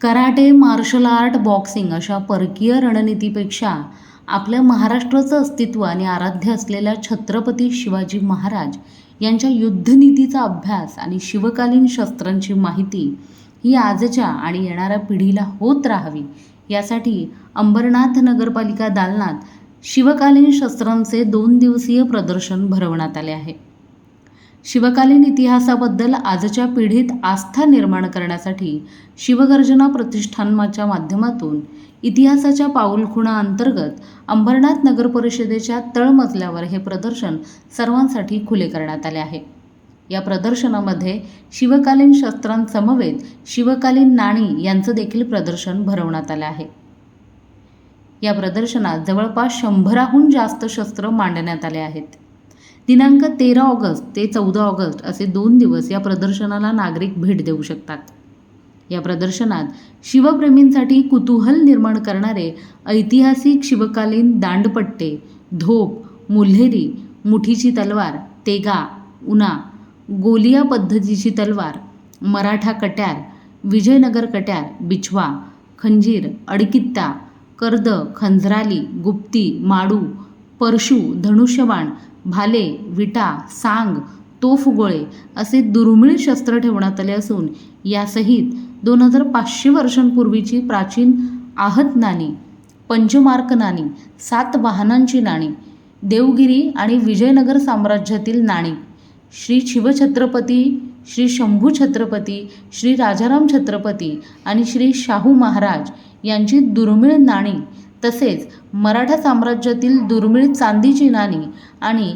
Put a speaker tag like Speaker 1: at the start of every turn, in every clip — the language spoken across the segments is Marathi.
Speaker 1: कराटे मार्शल आर्ट बॉक्सिंग अशा परकीय रणनीतीपेक्षा आपल्या महाराष्ट्राचं अस्तित्व आणि आराध्य असलेल्या छत्रपती शिवाजी महाराज यांच्या युद्धनीतीचा अभ्यास आणि शिवकालीन शस्त्रांची माहिती ही आजच्या आणि येणाऱ्या पिढीला होत राहावी यासाठी अंबरनाथ नगरपालिका दालनात शिवकालीन शस्त्रांचे दोन दिवसीय प्रदर्शन भरवण्यात आले आहे. शिवकालीन इतिहासाबद्दल आजच्या पिढीत आस्था निर्माण करण्यासाठी शिवगर्जना प्रतिष्ठानच्या माध्यमातून इतिहासाच्या पाऊलखुणा अंतर्गत अंबरनाथ नगर परिषदेच्या तळमजल्यावर हे प्रदर्शन सर्वांसाठी खुले करण्यात आले आहे. या प्रदर्शनामध्ये शिवकालीन शस्त्रांसमवेत शिवकालीन नाणी यांचं देखील प्रदर्शन भरवण्यात आलं आहे. या प्रदर्शनात जवळपास शंभराहून जास्त शस्त्र मांडण्यात आले आहेत. दिनांक तेरा ऑगस्ट ते चौदा ऑगस्ट असे दोन दिवस या प्रदर्शनाला नागरिक भेट देऊ शकतात. या प्रदर्शनात शिवप्रेमींसाठी कुतूहल निर्माण करणारे ऐतिहासिक शिवकालीन दांडपट्टे धोप मुल्हेरी मुठीची तलवार तेगा उना गोलिया पद्धतीची तलवार मराठा कट्यार विजयनगर कट्यार बिछवा खंजीर अडकित्ता कर्द खंजराली गुप्ती माडू परशू धनुष्यबाण भाले विटा सांग तोफगोळे असे दुर्मिळ शस्त्र ठेवण्यात आले असून यासहित दोन हजार पाचशे वर्षांपूर्वीची प्राचीन आहत नाणी पंचमार्क नाणी सात वाहनांची नाणी देवगिरी आणि विजयनगर साम्राज्यातील नाणी श्री शिवछत्रपती श्री शंभू छत्रपती श्री राजाराम छत्रपती आणि श्री शाहू महाराज यांची दुर्मिळ नाणी तसेच मराठा साम्राज्यातील दुर्मिळ चांदीची नाणी आणि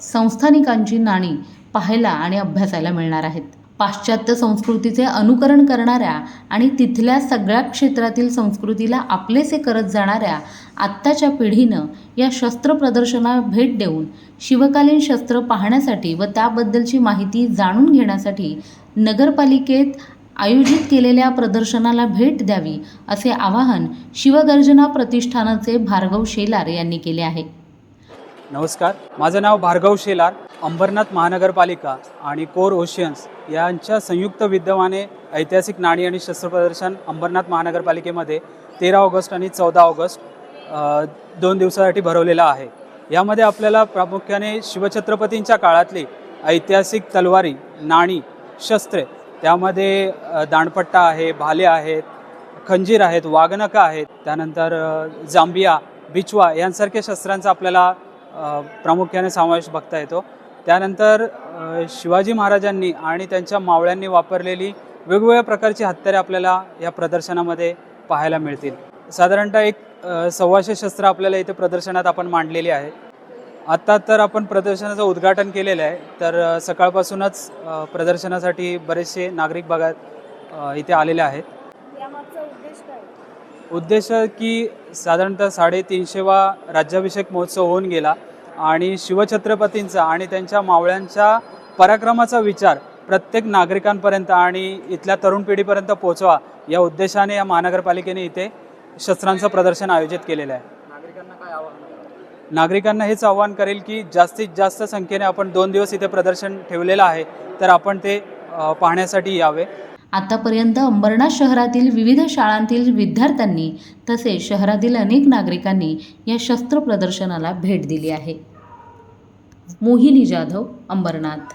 Speaker 1: संस्थानिकांची नाणी पाहायला आणि अभ्यासायला मिळणार आहेत. पाश्चात्य संस्कृतीचे अनुकरण करणाऱ्या आणि तिथल्या सगळ्या क्षेत्रातील संस्कृतीला आपलेसे करत जाणाऱ्या आत्ताच्या पिढीनं या शस्त्र प्रदर्शना भेट देऊन शिवकालीन शस्त्र पाहण्यासाठी व त्याबद्दलची माहिती जाणून घेण्यासाठी नगरपालिकेत आयोजित केलेल्या प्रदर्शनाला भेट द्यावी असे आवाहन शिवगर्जना प्रतिष्ठानाचे भार्गव शेलार यांनी केले आहे.
Speaker 2: नमस्कार. माझं नाव भार्गव शेलार अंबरनाथ महानगरपालिका आणि कोर ओशियन्स यांच्या संयुक्त विद्यमाने ऐतिहासिक नाणी आणि शस्त्र प्रदर्शन अंबरनाथ महानगरपालिकेमध्ये तेरा ऑगस्ट आणि चौदा ऑगस्ट दोन दिवसासाठी भरवलेलं आहे. यामध्ये आपल्याला प्रामुख्याने शिवछत्रपतींच्या काळातली ऐतिहासिक तलवारी नाणी शस्त्रे त्यामध्ये दांडपट्टा आहे भाले आहेत खंजीर आहेत वाघनखं आहेत त्यानंतर जांबिया बिचवा यांसारख्या शस्त्रांचा आपल्याला प्रामुख्याने समावेश बघता येतो. त्यानंतर शिवाजी महाराजांनी आणि त्यांच्या मावळ्यांनी वापरलेली वेगवेगळ्या प्रकारची हत्यारे आपल्याला या प्रदर्शनामध्ये पाहायला मिळतील. साधारणतः एक सव्वाशे शस्त्र आपल्याला इथे प्रदर्शनात आपण मांडलेली आहे. आत्ता तर आपण प्रदर्शनाचं उद्घाटन केलेलं आहे. तर सकाळपासूनच प्रदर्शनासाठी बरेचसे नागरिक भागात इथे आलेले आहेत.
Speaker 3: उद्देश
Speaker 2: की साधारणतः साडेतीनशेवा राज्याभिषेक महोत्सव होऊन गेला आणि शिवछत्रपतींचा आणि त्यांच्या मावळ्यांच्या पराक्रमाचा विचार प्रत्येक नागरिकांपर्यंत आणि इथल्या तरुण पिढीपर्यंत पोहोचवा या उद्देशाने या महानगरपालिकेने इथे शस्त्रांचं प्रदर्शन आयोजित केलेलं आहे. नागरिकांना हेच आव्हान करेल की जास्तीत जास्त संख्येने आपण दोन दिवस इथे प्रदर्शन ठेवलेलं आहे तर आपण ते पाहण्यासाठी यावे.
Speaker 1: आतापर्यंत अंबरनाथ शहरातील विविध शाळांतील विद्यार्थ्यांनी तसेच शहरातील अनेक नागरिकांनी या शस्त्र प्रदर्शनाला भेट दिली आहे. मोहिनी जाधव अंबरनाथ.